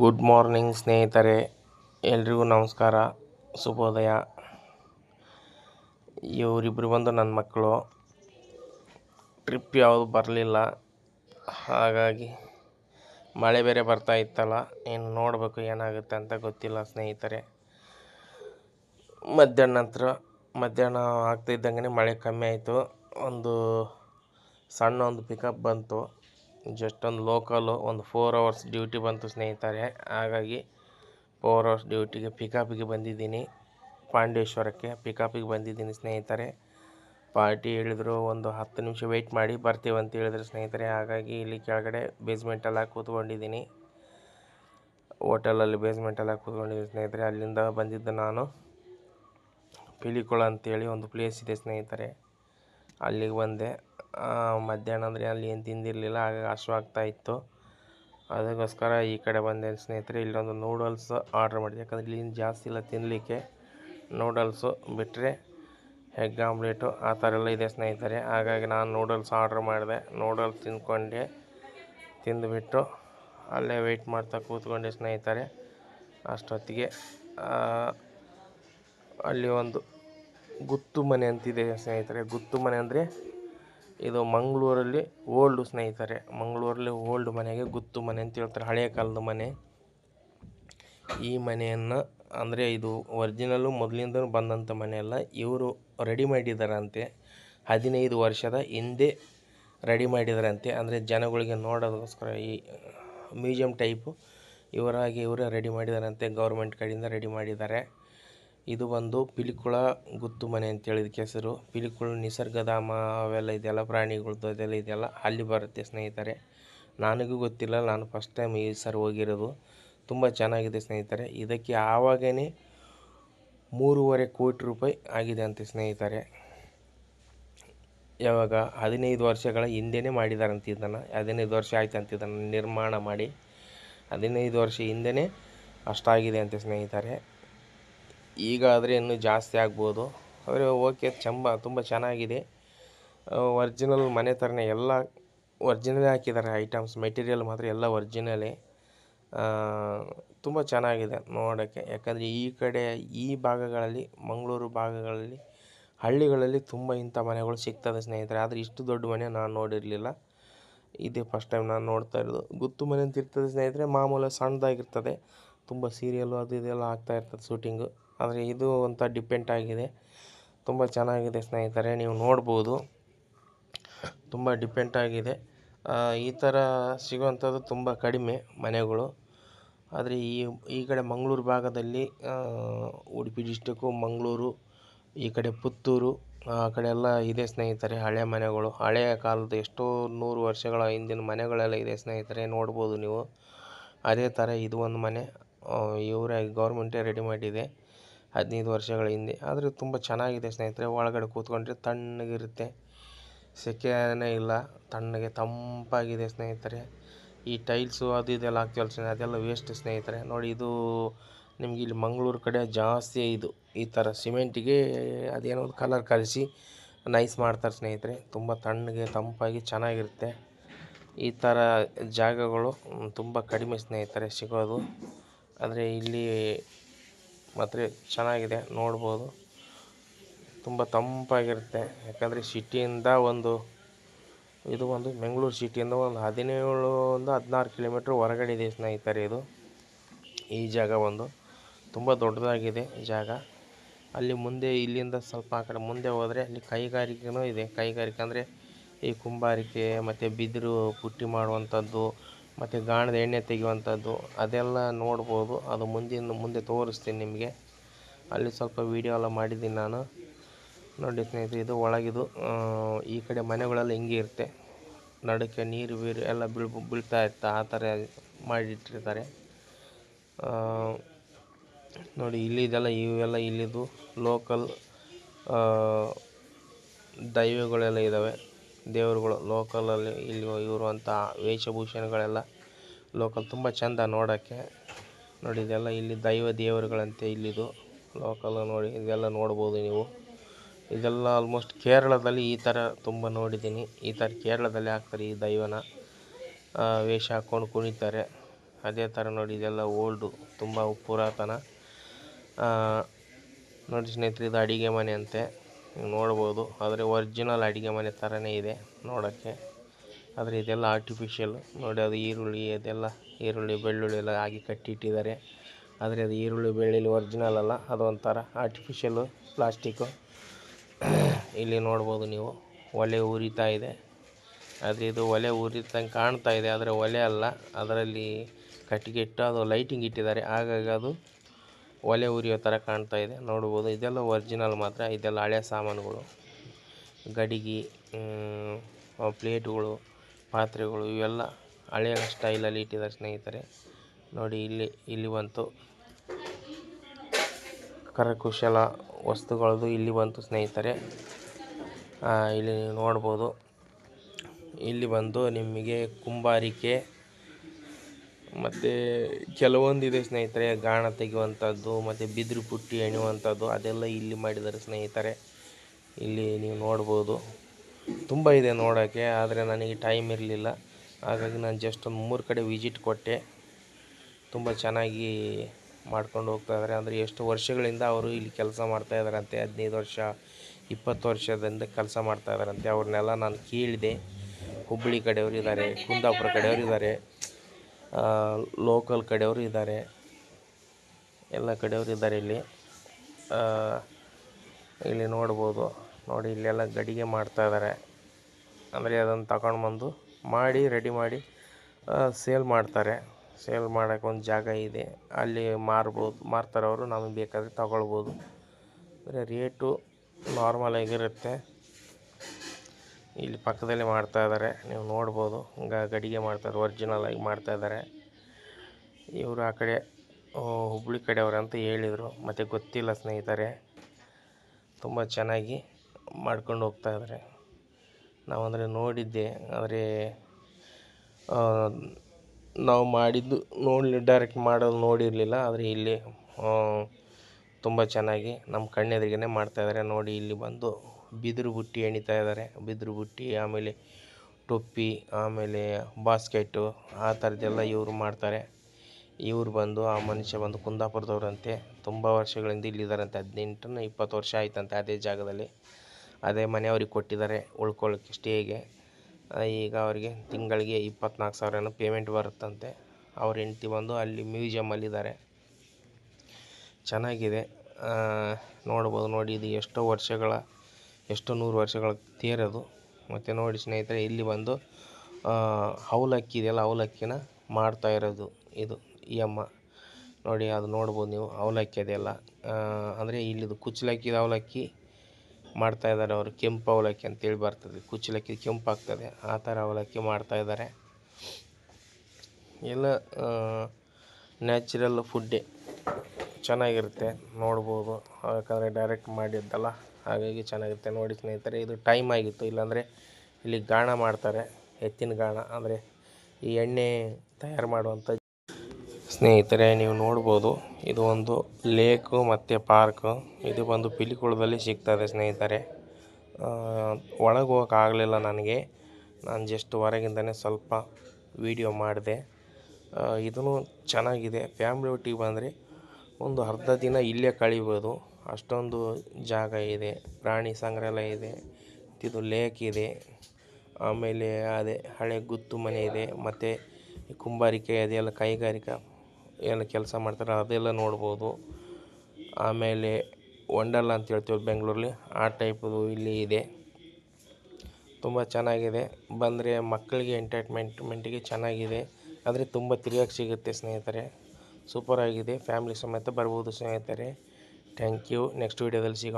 Good morning ಸ್ನೇಹಿತರೆ, ಎಲ್ರಿಗೂ ನಮಸ್ಕಾರ, ಶುಭೋದಯ. ಇವರಿಬ್ಬರು ಬಂದು ನನ್ನ ಮಕ್ಕಳು, ಟ್ರಿಪ್ ಯಾವುದು ಬರಲಿಲ್ಲ, ಹಾಗಾಗಿ ಮಳೆ ಬೇರೆ ಬರ್ತಾ ಇತ್ತಲ್ಲ ಏನು ನೋಡಬೇಕು ಏನಾಗುತ್ತೆ ಅಂತ ಗೊತ್ತಿಲ್ಲ ಸ್ನೇಹಿತರೆ. ಮಧ್ಯಾಹ್ನ ನಂತರ, ಮಧ್ಯಾಹ್ನ ಆಗ್ತಿದ್ದಂಗೆ ಮಳೆ ಕಮ್ಮಿ ಆಯಿತು. ಒಂದು ಸಣ್ಣ ಒಂದು ಪಿಕಪ್ ಬಂತು. ಜಸ್ಟ್ ಒಂದು ಲೋಕಲು ಒಂದು ಫೋರ್ ಅವರ್ಸ್ ಡ್ಯೂಟಿ ಬಂತು ಸ್ನೇಹಿತರೆ. ಹಾಗಾಗಿ ಫೋರ್ ಅವರ್ಸ್ ಡ್ಯೂಟಿಗೆ ಪಿಕಪಿಗೆ ಬಂದಿದ್ದೀನಿ. ಪಾಂಡೇಶ್ವರಕ್ಕೆ ಪಿಕಪಿಗೆ ಬಂದಿದ್ದೀನಿ ಸ್ನೇಹಿತರೆ. ಪಾರ್ಟಿ ಹೇಳಿದ್ರು ಒಂದು ಹತ್ತು ನಿಮಿಷ ವೆಯ್ಟ್ ಮಾಡಿ ಬರ್ತೀವಿ ಅಂತ ಹೇಳಿದ್ರು ಸ್ನೇಹಿತರೆ. ಹಾಗಾಗಿ ಇಲ್ಲಿ ಕೆಳಗಡೆ ಬೇಸ್ಮೆಂಟೆಲ್ಲ ಕೂತ್ಕೊಂಡಿದ್ದೀನಿ. ಹೋಟೆಲಲ್ಲಿ ಬೇಸ್ಮೆಂಟೆಲ್ಲ ಕೂತ್ಕೊಂಡಿದ್ದೀನಿ ಸ್ನೇಹಿತರೆ. ಅಲ್ಲಿಂದ ಬಂದಿದ್ದು ನಾನು. ಪಿಲಿಕುಳ ಅಂತೇಳಿ ಒಂದು ಪ್ಲೇಸ್ ಇದೆ ಸ್ನೇಹಿತರೆ. ಅಲ್ಲಿಗೆ ಬಂದೆ. ಮಧ್ಯಾಹ್ನ ಅಂದರೆ ಅಲ್ಲಿ ಏನು ತಿಂದಿರಲಿಲ್ಲ, ಹಾಗಾಗಿ ಹಶ್ವಾಗ್ತಾ ಇತ್ತು. ಅದಕ್ಕೋಸ್ಕರ ಈ ಕಡೆ ಬಂದೆ ಸ್ನೇಹಿತರೆ. ಇಲ್ಲೊಂದು ನೂಡಲ್ಸ್ ಆರ್ಡ್ರ್ ಮಾಡಿದೆ. ಯಾಕಂದರೆ ಇಲ್ಲಿ ಜಾಸ್ತಿ ಇಲ್ಲ ತಿನ್ನಲಿಕ್ಕೆ ನೂಡಲ್ಸು ಬಿಟ್ಟರೆ ಎಗ್ ಆಮ್ಲೆಟು ಆ ಥರ ಎಲ್ಲ ಇದೆ ಸ್ನೇಹಿತರೆ. ಹಾಗಾಗಿ ನಾನು ನೂಡಲ್ಸ್ ಆರ್ಡ್ರ್ ಮಾಡಿದೆ. ನೂಡಲ್ಸ್ ತಿಂದ್ಕೊಂಡೆ. ತಿಂದುಬಿಟ್ಟು ಅಲ್ಲೇ ವೆಯ್ಟ್ ಮಾಡ್ತಾ ಕೂತ್ಕೊಂಡೆ ಸ್ನೇಹಿತರೆ. ಅಷ್ಟೊತ್ತಿಗೆ ಅಲ್ಲಿ ಒಂದು ಗುತ್ತು ಮನೆ ಅಂತಿದೆ ಸ್ನೇಹಿತರೆ. ಗುತ್ತು ಮನೆ ಅಂದರೆ ಇದು ಮಂಗಳೂರಲ್ಲಿ ಓಲ್ಡು ಸ್ನೇಹಿತರೆ. ಮಂಗಳೂರಲ್ಲಿ ಓಲ್ಡ್ ಮನೆಗೆ ಗುತ್ತು ಮನೆ ಅಂತ ಹೇಳ್ತಾರೆ. ಹಳೆಯ ಕಾಲದ ಮನೆ. ಈ ಮನೆಯನ್ನು ಅಂದರೆ ಇದು ಒರಿಜಿನಲ್ಲು ಮೊದಲಿಂದ ಬಂದಂಥ ಮನೆ ಅಲ್ಲ. ಇವರು ರೆಡಿ ಮಾಡಿದಾರಂತೆ. ಹದಿನೈದು ವರ್ಷದ ಹಿಂದೆ ರೆಡಿ ಮಾಡಿದಾರಂತೆ. ಅಂದರೆ ಜನಗಳಿಗೆ ನೋಡೋದಕ್ಕೋಸ್ಕರ ಈ ಮ್ಯೂಸಿಯಂ ಟೈಪು ಇವರಾಗಿ ಇವರೇ ರೆಡಿ ಮಾಡಿದಾರಂತೆ. ಗೌರ್ಮೆಂಟ್ ಕಡೆಯಿಂದ ರೆಡಿ ಮಾಡಿದ್ದಾರೆ. ಇದು ಬಂದು ಪಿಲಿಕುಳ ಗುತ್ತು ಮನೆ ಅಂತೇಳಿ ಇದಕ್ಕೆ ಹೆಸರು ಪಿಲಿಕುಳ ನಿಸರ್ಗಧಾಮ ಅವೆಲ್ಲ ಇದೆಯಲ್ಲ ಪ್ರಾಣಿಗಳದ್ದು ಅದೆಲ್ಲ ಇದೆಯಲ್ಲ, ಅಲ್ಲಿ ಬರುತ್ತೆ ಸ್ನೇಹಿತರೆ. ನನಗೂ ಗೊತ್ತಿಲ್ಲ, ನಾನು ಫಸ್ಟ್ ಟೈಮ್ ಈ ಸರ್ ಹೋಗಿರೋದು. ತುಂಬ ಚೆನ್ನಾಗಿದೆ ಸ್ನೇಹಿತರೆ. ಇದಕ್ಕೆ ಆವಾಗೇ ಮೂರುವರೆ ಕೋಟಿ ರೂಪಾಯಿ ಆಗಿದೆ ಅಂತೆ ಸ್ನೇಹಿತರೆ. ಯಾವಾಗ? ಹದಿನೈದು ವರ್ಷಗಳ ಹಿಂದೆನೇ ಮಾಡಿದಾರಂತ ಇದನ್ನು. ಹದಿನೈದು ವರ್ಷ ಆಯ್ತು ಅಂತ ಇದನ್ನು ನಿರ್ಮಾಣ ಮಾಡಿ. ಹದಿನೈದು ವರ್ಷ ಹಿಂದೆನೇ ಅಷ್ಟಾಗಿದೆ ಅಂತೆ ಸ್ನೇಹಿತರೆ. ಈಗ ಆದರೆ ಇನ್ನೂ ಜಾಸ್ತಿ ಆಗ್ಬೋದು. ಆದರೆ ಓಕೆ, ಚಂಬ ತುಂಬ ಚೆನ್ನಾಗಿದೆ. ಒರ್ಜಿನಲ್ ಮನೆ ಥರನೇ ಎಲ್ಲ ಒರ್ಜಿನಲೇ ಹಾಕಿದ್ದಾರೆ ಐಟಮ್ಸ್ ಮೆಟೀರಿಯಲ್ ಮಾತ್ರ ಎಲ್ಲ ಒರ್ಜಿನಲೇ ತುಂಬ ಚೆನ್ನಾಗಿದೆ ನೋಡೋಕ್ಕೆ. ಯಾಕಂದರೆ ಈ ಕಡೆ, ಈ ಭಾಗಗಳಲ್ಲಿ, ಮಂಗಳೂರು ಭಾಗಗಳಲ್ಲಿ, ಹಳ್ಳಿಗಳಲ್ಲಿ ತುಂಬ ಇಂಥ ಮನೆಗಳು ಸಿಗ್ತದೆ ಸ್ನೇಹಿತರೆ. ಆದರೆ ಇಷ್ಟು ದೊಡ್ಡ ಮನೆ ನಾನು ನೋಡಿರಲಿಲ್ಲ. ಇದೇ ಫಸ್ಟ್ ಟೈಮ್ ನಾನು ನೋಡ್ತಾ ಇರೋದು. ಗುತ್ತು ಮನೆ ಅಂತ ಇರ್ತದೆ ಸ್ನೇಹಿತರೆ, ಮಾಮೂಲು ಸಣ್ಣದಾಗಿರ್ತದೆ. ತುಂಬ ಸೀರಿಯಲ್ಲು ಅದು ಇದೆಲ್ಲ ಆಗ್ತಾ ಇರ್ತದೆ ಶೂಟಿಂಗು ಆದರೆ ಇದು ಅಂತ ಡಿಪೆಂಡ್ ಆಗಿದೆ. ತುಂಬ ಚೆನ್ನಾಗಿದೆ ಸ್ನೇಹಿತರೆ, ನೀವು ನೋಡ್ಬೋದು. ತುಂಬ ಡಿಪೆಂಡ್ ಆಗಿದೆ. ಈ ಥರ ಸಿಗುವಂಥದ್ದು ತುಂಬ ಕಡಿಮೆ ಮನೆಗಳು. ಆದರೆ ಈ ಈ ಕಡೆ ಮಂಗಳೂರು ಭಾಗದಲ್ಲಿ ಉಡುಪಿ ಡಿಸ್ಟಿಕ್ಕು, ಮಂಗಳೂರು, ಈ ಕಡೆ ಪುತ್ತೂರು, ಆ ಕಡೆ ಎಲ್ಲ ಇದೆ ಸ್ನೇಹಿತರೆ, ಹಳೆ ಮನೆಗಳು. ಹಳೆಯ ಕಾಲದ ಎಷ್ಟೋ ನೂರು ವರ್ಷಗಳ ಹಿಂದಿನ ಮನೆಗಳೆಲ್ಲ ಇದೆ ಸ್ನೇಹಿತರೆ, ನೋಡ್ಬೋದು ನೀವು. ಅದೇ ಥರ ಇದು ಒಂದು ಮನೆ ಇವರೇ ಗೌರ್ಮೆಂಟೇ ರೆಡಿ ಮಾಡಿದೆ ಹದಿನೈದು ವರ್ಷಗಳ ಹಿಂದೆ. ಆದರೆ ತುಂಬ ಚೆನ್ನಾಗಿದೆ ಸ್ನೇಹಿತರೆ. ಒಳಗಡೆ ಕೂತ್ಕೊಂಡ್ರೆ ತಣ್ಣಗಿರುತ್ತೆ. ಸೆಕೆನೇ ಇಲ್ಲ. ತಣ್ಣಗೆ ತಂಪಾಗಿದೆ ಸ್ನೇಹಿತರೆ. ಈ ಟೈಲ್ಸು ಅದು ಇದೆಲ್ಲ ಹಾಕ್ತೀವಲ್ಲ ಸ್ನೇಹಿತರೆ ಅದೆಲ್ಲ ವೇಸ್ಟ್ ಸ್ನೇಹಿತರೆ. ನೋಡಿ, ಇದು ನಿಮ್ಗೆ ಇಲ್ಲಿ ಮಂಗಳೂರು ಕಡೆ ಜಾಸ್ತಿ ಇದು. ಈ ಥರ ಸಿಮೆಂಟಿಗೆ ಅದೇನೋ ಕಲರ್ ಕಲಿಸಿ ನೈಸ್ ಮಾಡ್ತಾರೆ ಸ್ನೇಹಿತರೆ. ತುಂಬ ತಣ್ಣಗೆ, ತಂಪಾಗಿ ಚೆನ್ನಾಗಿರುತ್ತೆ. ಈ ಥರ ಜಾಗಗಳು ತುಂಬ ಕಡಿಮೆ ಸ್ನೇಹಿತರೆ ಸಿಗೋದು. ಆದರೆ ಇಲ್ಲಿ ಮಾತ್ರ ಚೆನ್ನಾಗಿದೆ, ನೋಡ್ಬೋದು. ತುಂಬ ತಂಪಾಗಿರುತ್ತೆ. ಯಾಕಂದರೆ ಸಿಟಿಯಿಂದ ಒಂದು, ಇದು ಒಂದು ಬೆಂಗಳೂರು ಸಿಟಿಯಿಂದ ಒಂದು ಹದಿನೇಳು ಹದಿನಾರು ಕಿಲೋಮೀಟ್ರ್ ಹೊರಗಡೆ ಇದೆ ಸ್ನೇಹಿತರೆ ಇದು. ಈ ಜಾಗ ಒಂದು ತುಂಬ ದೊಡ್ಡದಾಗಿದೆ ಜಾಗ. ಅಲ್ಲಿ ಮುಂದೆ, ಇಲ್ಲಿಂದ ಸ್ವಲ್ಪ ಆ ಕಡೆ ಮುಂದೆ ಹೋದರೆ ಅಲ್ಲಿ ಕೈಗಾರಿಕೆನೂ ಇದೆ. ಕೈಗಾರಿಕೆ ಅಂದರೆ ಈ ಕುಂಬಾರಿಕೆ, ಮತ್ತು ಬಿದಿರು ಪುಟ್ಟಿ ಮಾಡುವಂಥದ್ದು ಮತ್ತು ಗಾಣದ ಎಣ್ಣೆ ತೆಗೆಯುವಂಥದ್ದು, ಅದೆಲ್ಲ ನೋಡ್ಬೋದು. ಅದು ಮುಂದಿನ, ಮುಂದೆ ತೋರಿಸ್ತೀನಿ ನಿಮಗೆ. ಅಲ್ಲಿ ಸ್ವಲ್ಪ ವೀಡಿಯೋ ಎಲ್ಲ ಮಾಡಿದ್ದೀನಿ ನಾನು. ನೋಡಿ ಸ್ನೇಹಿತರೆ, ಇದು ಒಳಗಿದು ಈ ಕಡೆ ಮನೆಗಳೆಲ್ಲ ಹಿಂಗೆ ಇರುತ್ತೆ. ನಡುಕ್ಕೆ ನೀರು, ಬೀರು ಎಲ್ಲ ಬೀಳ್, ಬೀಳ್ತಾ ಇರ್ತ ಆ ಥರ ಮಾಡಿಟ್ಟಿರ್ತಾರೆ. ನೋಡಿ ಇಲ್ಲಿ ಇದೆಲ್ಲ, ಇವೆಲ್ಲ ಇಲ್ಲಿದು ಲೋಕಲ್ ದೈವಗಳೆಲ್ಲ ಇದ್ದಾವೆ. ದೇವರುಗಳು ಲೋಕಲಲ್ಲಿ ಇಲ್ಲಿ ಅಂತ ವೇಷಭೂಷಣಗಳೆಲ್ಲ ಲೋಕಲ್ ತುಂಬ ಚೆಂದ ನೋಡೋಕ್ಕೆ. ನೋಡಿ, ಇದೆಲ್ಲ ಇಲ್ಲಿ ದೈವ ದೇವರುಗಳಂತೆ ಇಲ್ಲಿದು. ಲೋಕಲ್ ನೋಡಿ, ಇದೆಲ್ಲ ನೋಡ್ಬೋದು ನೀವು. ಇದೆಲ್ಲ ಆಲ್ಮೋಸ್ಟ್ ಕೇರಳದಲ್ಲಿ ಈ ಥರ ತುಂಬ ನೋಡಿದ್ದೀನಿ. ಈ ಥರ ಕೇರಳದಲ್ಲಿ ಹಾಕ್ತಾರೆ ಈ ದೈವನ. ವೇಷ ಹಾಕ್ಕೊಂಡು ಕುಣಿತಾರೆ. ಅದೇ ಥರ ನೋಡಿ, ಇದೆಲ್ಲ ಓಲ್ಡು, ತುಂಬ ಪುರಾತನ. ನೋಡಿ ಸ್ನೇಹಿತರೆ, ಇದು ಅಡಿಗೆ ಮನೆ ಅಂತೆ. ನೀವು ನೋಡ್ಬೋದು. ಆದರೆ ಒರಿಜಿನಲ್ ಅಡುಗೆ ಮನೆ ಥರನೇ ಇದೆ ನೋಡೋಕ್ಕೆ. ಆದರೆ ಇದೆಲ್ಲ ಆರ್ಟಿಫಿಷಿಯಲ್ ನೋಡಿ ಅದು ಈರುಳ್ಳಿ, ಅದೆಲ್ಲ ಈರುಳ್ಳಿ, ಬೆಳ್ಳುಳ್ಳಿ ಎಲ್ಲ ಹಾಕಿ ಕಟ್ಟಿಟ್ಟಿದ್ದಾರೆ. ಆದರೆ ಅದು ಈರುಳ್ಳಿ, ಬೆಳ್ಳುಳ್ಳಿ ಒರಿಜಿನಲ್ ಅಲ್ಲ ಅದು ಒಂಥರ ಆರ್ಟಿಫಿಷಿಯಲ್ಲು ಪ್ಲಾಸ್ಟಿಕ್ಕು ಇಲ್ಲಿ ನೋಡ್ಬೋದು ನೀವು, ಒಲೆ ಉರಿತಾ ಇದೆ. ಆದರೆ ಇದು ಒಲೆ ಉರಿತಂಗೆ ಕಾಣ್ತಾ ಇದೆ, ಆದರೆ ಒಲೆ ಅಲ್ಲ. ಅದರಲ್ಲಿ ಕಟ್ಟಿಗೆ ಇಟ್ಟು ಅದು ಲೈಟಿಂಗ್ ಇಟ್ಟಿದ್ದಾರೆ. ಹಾಗಾಗಿ ಅದು ಒಲೆ ಉರಿಯೋ ಥರ ಕಾಣ್ತಾ ಇದೆ. ನೋಡ್ಬೋದು, ಇದೆಲ್ಲ ಒರಿಜಿನಲ್ ಮಾತ್ರ. ಇದೆಲ್ಲ ಹಳೆ ಸಾಮಾನುಗಳು. ಗಡಿಗೆ ಪ್ಲೇಟುಗಳು, ಪಾತ್ರೆಗಳು, ಇವೆಲ್ಲ ಹಳೆಯ ಸ್ಟೈಲಲ್ಲಿ ಇಟ್ಟಿದ್ದಾರೆ ಸ್ನೇಹಿತರೆ. ನೋಡಿ, ಇಲ್ಲಿ ಇಲ್ಲಿ ಬಂತು. ಕರಕುಶಲ ವಸ್ತುಗಳದ್ದು ಇಲ್ಲಿ ಬಂತು ಸ್ನೇಹಿತರೆ. ಇಲ್ಲಿ ನೋಡ್ಬೋದು. ಇಲ್ಲಿ ಬಂದು ನಿಮಗೆ ಕುಂಬಾರಿಕೆ ಮತ್ತು ಕೆಲವೊಂದಿದೆ ಸ್ನೇಹಿತರೆ, ಗಾಣ ತೆಗೆಯುವಂಥದ್ದು, ಮತ್ತು ಬಿದಿರು ಪುಟ್ಟಿ ಎಣೆಯುವಂಥದ್ದು, ಅದೆಲ್ಲ ಇಲ್ಲಿ ಮಾಡಿದ್ದಾರೆ ಸ್ನೇಹಿತರೆ. ಇಲ್ಲಿ ನೀವು ನೋಡ್ಬೋದು. ತುಂಬ ಇದೆ ನೋಡೋಕ್ಕೆ ಆದರೆ ನನಗೆ ಟೈಮ್ ಇರಲಿಲ್ಲ. ಹಾಗಾಗಿ ನಾನು ಜಸ್ಟ್ ಒಂದು ಮೂರು ಕಡೆ ವಿಸಿಟ್ ಕೊಟ್ಟೆ. ತುಂಬ ಚೆನ್ನಾಗಿ ಮಾಡ್ಕೊಂಡು ಹೋಗ್ತಾ ಇದ್ದಾರೆ. ಅಂದರೆ ಎಷ್ಟು ವರ್ಷಗಳಿಂದ ಅವರು ಇಲ್ಲಿ ಕೆಲಸ ಮಾಡ್ತಾ ಇದ್ದಾರಂತೆ, ಹದಿನೈದು ವರ್ಷ, ಇಪ್ಪತ್ತು ವರ್ಷದಿಂದ ಕೆಲಸ ಮಾಡ್ತಾ ಇದ್ದಾರಂತೆ. ಅವ್ರನ್ನೆಲ್ಲ ನಾನು ಕೇಳಿದೆ. ಹುಬ್ಬಳ್ಳಿ ಕಡೆಯವರು ಇದ್ದಾರೆ ಕುಂದಾಪುರ ಕಡೆಯವರು ಇದ್ದಾರೆ ಲೋಕಲ್ ಕಡೆಯವರು ಇದ್ದಾರೆ. ಎಲ್ಲ ಕಡೆಯವರು ಇದ್ದಾರೆ ಇಲ್ಲಿ. ಇಲ್ಲಿ ನೋಡ್ಬೋದು. ನೋಡಿ, ಇಲ್ಲೆಲ್ಲ ಗಡಿಗೆ ಮಾಡ್ತಾ ಇದ್ದಾರೆ. ಅಂದರೆ ಅದನ್ನು ತಗೊಂಡು ಬಂದು ಮಾಡಿ ರೆಡಿ ಮಾಡಿ ಸೇಲ್ ಮಾಡ್ತಾರೆ. ಸೇಲ್ ಮಾಡೋಕ್ಕೆ ಒಂದು ಜಾಗ ಇದೆ. ಅಲ್ಲಿ ಮಾರ್ಬೋದು ಮಾರ್ತಾರೆ ಅವರು ನಮಗೆ ಬೇಕಾದರೆ ತಗೊಳ್ಬೋದು. ಅಂದರೆ ರೇಟು ನಾರ್ಮಲ್ ಆಗಿರುತ್ತೆ. ಇಲ್ಲಿ ಪಕ್ಕದಲ್ಲಿ ಮಾಡ್ತಾ ಇದ್ದಾರೆ. ನೀವು ನೋಡ್ಬೋದು. ಗಡಿಗೆ ಮಾಡ್ತಾರೆ ಒರಿಜಿನಲ್ ಆಗಿ ಮಾಡ್ತಾ ಇದ್ದಾರೆ. ಇವರು ಆ ಕಡೆ ಹುಬ್ಬಳ್ಳಿ ಅಂತ ಹೇಳಿದರು. ಮತ್ತು ಗೊತ್ತಿಲ್ಲ ಸ್ನೇಹಿತರೆ. ತುಂಬ ಚೆನ್ನಾಗಿ ಮಾಡ್ಕೊಂಡು ಹೋಗ್ತಾ ಇದ್ದಾರೆ. ನಾವು ನೋಡಿದ್ದೆ. ಆದರೆ ನಾವು ಮಾಡಿದ್ದು ನೋಡಿ ಡೈರೆಕ್ಟ್ ಮಾಡೋದು ನೋಡಿರಲಿಲ್ಲ. ಆದರೆ ಇಲ್ಲಿ ತುಂಬ ಚೆನ್ನಾಗಿ ನಮ್ಮ ಮಾಡ್ತಾ ಮಾಡ್ತಾಯಿದ್ದಾರೆ ನೋಡಿ, ಇಲ್ಲಿ ಬಂದು ಬಿದಿರು ಬುಟ್ಟಿ ಎಣಿತಾ ಇದ್ದಾರೆ. ಬಿದಿರು ಬುಟ್ಟಿ, ಆಮೇಲೆ ಟೊಪ್ಪಿ, ಆಮೇಲೆ ಬಾಸ್ಕೆಟು ಆ ಥರದ್ದೆಲ್ಲ ಇವರು ಮಾಡ್ತಾರೆ. ಇವ್ರು ಬಂದು, ಆ ಮನುಷ್ಯ ಬಂದು ಕುಂದಾಪುರದವರಂತೆ. ತುಂಬ ವರ್ಷಗಳಿಂದ ಇಲ್ಲಿದ್ದಾರಂತೆ. ಹದಿನೆಂಟನ್ನು ಇಪ್ಪತ್ತು ವರ್ಷ ಆಯ್ತಂತೆ ಅದೇ ಜಾಗದಲ್ಲಿ. ಅದೇ ಮನೆ ಅವ್ರಿಗೆ ಕೊಟ್ಟಿದ್ದಾರೆ ಉಳ್ಕೊಳ್ಳೋಕ್ಕೆ ಸ್ಟೇಗೆ ಈಗ ಅವರಿಗೆ ತಿಂಗಳಿಗೆ ಇಪ್ಪತ್ನಾಲ್ಕು ಸಾವಿರ ಪೇಮೆಂಟ್ ಬರುತ್ತಂತೆ. ಅವ್ರ ಹೆಂಡ್ತಿ ಬಂದು ಅಲ್ಲಿ ಮ್ಯೂಸಿಯಮಲ್ಲಿದ್ದಾರೆ ಚೆನ್ನಾಗಿದೆ. ನೋಡ್ಬೋದು ನೋಡಿ, ಇದು ಎಷ್ಟೋ ವರ್ಷಗಳ ಎಷ್ಟೋ ನೂರು ವರ್ಷಗಳ ತೇರದು ಮತ್ತು ನೋಡಿ ಸ್ನೇಹಿತರೆ, ಇಲ್ಲಿ ಬಂದು ಅವಲಕ್ಕಿ ಇದೆಯಲ್ಲ, ಅವಲಕ್ಕಿನ ಮಾಡ್ತಾ ಇರೋದು ಇದು, ಈ ಅಮ್ಮ. ನೋಡಿ, ಅದು ನೋಡ್ಬೋದು ನೀವು, ಅವಲಕ್ಕಿ ಅದೆಲ್ಲ. ಅಂದರೆ ಇಲ್ಲಿದು ಕುಚ್ಚಲಕ್ಕಿದ ಅವಲಕ್ಕಿ ಮಾಡ್ತಾ ಇದ್ದಾರೆ ಅವರು, ಕೆಂಪು ಅವಲಕ್ಕಿ ಅಂತೇಳಿ ಬರ್ತದೆ. ಕುಚ್ಚಲಕ್ಕಿ ಕೆಂಪು ಆಗ್ತದೆ, ಆ ಥರ ಅವಲಕ್ಕಿ ಮಾಡ್ತಾ ಇದ್ದಾರೆ. ಎಲ್ಲ ನ್ಯಾಚುರಲ್ ಫುಡ್ಡೇ. ಚೆನ್ನಾಗಿರುತ್ತೆ, ನೋಡ್ಬೋದು. ಯಾಕಂದರೆ ಡೈರೆಕ್ಟ್ ಮಾಡಿದ್ದಲ್ಲ. ಹಾಗಾಗಿ ಚೆನ್ನಾಗಿರುತ್ತೆ. ನೋಡಿ ಸ್ನೇಹಿತರೆ, ಇದು ಟೈಮ್ ಆಗಿತ್ತು. ಇಲ್ಲಾಂದರೆ ಇಲ್ಲಿ ಗಾಣ ಮಾಡ್ತಾರೆ, ಎತ್ತಿನ ಗಾಣ. ಅಂದರೆ ಈ ಎಣ್ಣೆ ತಯಾರು ಮಾಡುವಂಥ ಸ್ನೇಹಿತರೆ, ನೀವು ನೋಡ್ಬೋದು, ಇದು ಒಂದು ಲೇಕು ಮತ್ತು ಪಾರ್ಕು. ಇದು ಬಂದು ಪಿಲಿಕುಳದಲ್ಲಿ ಸಿಗ್ತದೆ ಸ್ನೇಹಿತರೆ. ಒಳಗೆ ಹೋಗೋಕ್ಕಾಗಲಿಲ್ಲ ನನಗೆ. ನಾನು ಜಸ್ಟ್ ಹೊರಗಿಂದನೇ ಸ್ವಲ್ಪ ವೀಡಿಯೋ ಮಾಡಿದೆ. ಇದೂ ಚೆನ್ನಾಗಿದೆ. ಫ್ಯಾಮ್ಲಿ ಒಟ್ಟಿಗೆ ಬಂದರೆ ಒಂದು ಅರ್ಧ ದಿನ ಇಲ್ಲೇ ಕಳಿಬೋದು. ಅಷ್ಟೊಂದು ಜಾಗ ಇದೆ, ಪ್ರಾಣಿ ಸಂಗ್ರಹಾಲಯ ಇದೆ ಇದು ಲೇಕ್ ಇದೆ, ಆಮೇಲೆ ಅದೇ ಹಳೆ ಗುತ್ತು ಮನೆ ಇದೆ, ಮತ್ತು ಕುಂಬಾರಿಕೆ ಅದೆಲ್ಲ ಕೈಗಾರಿಕಾ ಎಲ್ಲ ಕೆಲಸ ಮಾಡ್ತಾರೆ, ಅದೆಲ್ಲ ನೋಡ್ಬೋದು. ಆಮೇಲೆ ವಂಡರ್ಲಾ ಅಂತ ಹೇಳ್ತೀವಿ ಬೆಂಗಳೂರಲ್ಲಿ, ಆ ಟೈಪದು ಇಲ್ಲಿ ಇದೆ. ತುಂಬ ಚೆನ್ನಾಗಿದೆ, ಬಂದರೆ ಮಕ್ಕಳಿಗೆ ಎಂಟರ್ಟೈನ್ಮೆಂಟ್ಮೆಂಟಿಗೆ ಚೆನ್ನಾಗಿದೆ, ಆದರೆ ತುಂಬ ತಿರ್ಗಕ್ಕೆ ಸಿಗುತ್ತೆ ಸ್ನೇಹಿತರೆ. ಸೂಪರಾಗಿದೆ ಫ್ಯಾಮ್ಲಿ ಸಮೇತ ಬರ್ಬೋದು ಸ್ನೇಹಿತರೆ. ಥ್ಯಾಂಕ್ ಯು ನೆಕ್ಸ್ಟ್ ವೀಡಿಯೋದಲ್ಲಿ ಸಿಗೋಣ